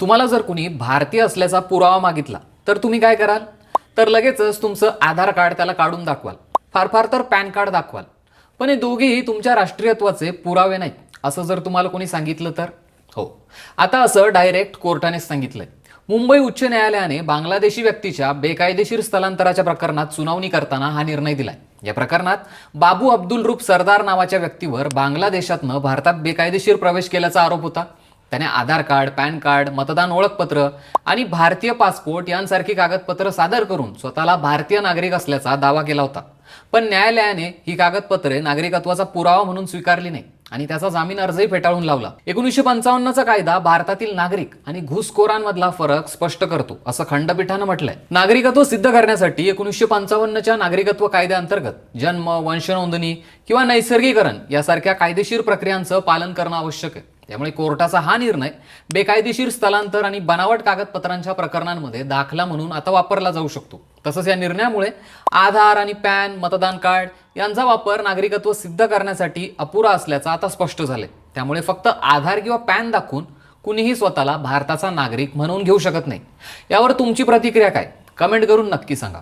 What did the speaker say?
तुम्हाला जर कुणी भारतीय असल्याचा पुरावा मागितला तर तुम्ही काय कराल? तर लगेचच तुमचं आधार कार्ड त्याला काढून दाखवाल. फार फार तर पॅन कार्ड दाखवाल. पण हे दोघेही तुमच्या राष्ट्रीयत्वाचे पुरावे नाहीत असं जर तुम्हाला कोणी सांगितलं तर? हो. आता असं डायरेक्ट कोर्टानेच सांगितलंय. मुंबई उच्च न्यायालयाने बांगलादेशी व्यक्तीच्या बेकायदेशीर स्थलांतराच्या प्रकरणात सुनावणी करताना हा निर्णय दिलाय. या प्रकरणात बाबू अब्दुल रूप सरदार नावाच्या व्यक्तीवर बांगलादेशातनं भारतात बेकायदेशीर प्रवेश केल्याचा आरोप होता. त्याने आधार कार्ड पॅन कार्ड मतदान ओळखपत्र आणि भारतीय पासपोर्ट यांसारखी कागदपत्र सादर करून स्वतःला भारतीय नागरिक असल्याचा दावा केला होता. पण न्यायालयाने ही कागदपत्रे नागरिकत्वाचा पुरावा म्हणून स्वीकारली नाही आणि त्याचा जामीन अर्जही फेटाळून लावला. एकोणीसशे पंचावन्नचा कायदा भारतातील नागरिक आणि घुसखोरांमधला फरक स्पष्ट करतो असं खंडपीठानं म्हटलंय. नागरिकत्व सिद्ध करण्यासाठी एकोणीसशे पंचावन्नच्या नागरिकत्व कायद्याअंतर्गत जन्म वंशनोंदणी किंवा नैसर्गिकरण यासारख्या कायदेशीर प्रक्रियांचं पालन करणं आवश्यक आहे. त्यामुळे कोर्टाचा हा निर्णय बेकायदेशीर स्थलांतर आणि बनावट कागदपत्रांच्या प्रकरणांमध्ये दाखला म्हणून आता वापरला जाऊ शकतो. तसंच या निर्णयामुळे आधार आणि पॅन मतदान कार्ड यांचा वापर नागरिकत्व सिद्ध करण्यासाठी अपुरा असल्याचं आता स्पष्ट झालंय. त्यामुळे फक्त आधार किंवा पॅन दाखवून कुणीही स्वतःला भारताचा नागरिक म्हणून घेऊ शकत नाही. यावर तुमची प्रतिक्रिया काय? कमेंट करून नक्की सांगा.